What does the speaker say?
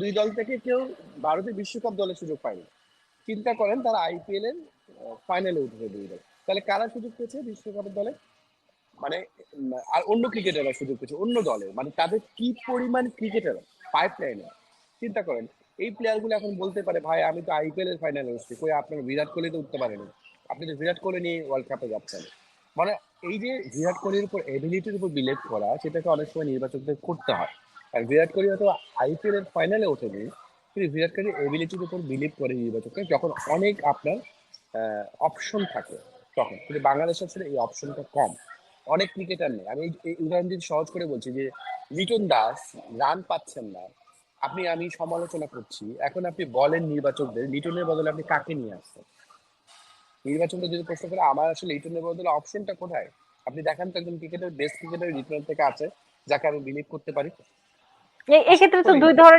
দুই দল থেকে কেউ ভারতের বিশ্বকাপ দলের সুযোগ পায়নি। চিন্তা করেন তারা আইপিএল এর ফাইনালে উঠবে দুই দল। তাহলে কারা সুযোগ পেয়েছে বিশ্বকাপের দলে? মানে আর অন্য ক্রিকেটাররা সুযোগ পেয়েছে, অন্য দলে। মানে তাদের কি পরিমাণ ক্রিকেটার? পাইপ লাইনে চিন্তা করেন, এই প্লেয়ারগুলো এখন বলতে পারে, ভাই, আমি তো আইপিএল এর ফাইনালে উঠছি কই, আপনার বিরাট কোহলি তো উঠতে পারেনি। আপনি তো বিরাট কোহলি নিয়ে ওয়ার্ল্ড কাপে যাচ্ছেন। মানে এই যে বিরাট কোহলির উপর এবিলিটির উপর বিলিভ করা, সেটাকে অনেক সময় নির্বাচকদের করতে হয়। আর বিরাট কোহলি হয়তো আইপিএল এর ফাইনালে ওঠেনি, কিন্তু বিরাট কোহলির এবিলিটির উপর বিলিভ করে নির্বাচকরা যখন অনেক আপনার অপশন থাকে তখন, কিন্তু বাংলাদেশ আসলে এই অপশনটা কম। অনেক ক্রিকেটার নেই। আমি এই- উদাহরণ সহজ করে বলছি যে, লিটন দাস রান পাচ্ছেন না। আপনি, আমি সমালোচনা করছি, এখন আপনি বলেন নির্বাচকদের, লিটনের বদলে আপনি কাকে নিয়ে আসছেন? নির্বাচনটা যদি প্রশ্ন করে, আমার আসলে লিটনের বদলে অপশনটা কোথায়? আপনি দেখান তো একজন ক্রিকেটার বেস্ট ক্রিকেটার লিটনের থেকে আছে, যাকে আমি বিলিভ করতে পারি। এক্ষেত্রে তো দুই ধরনের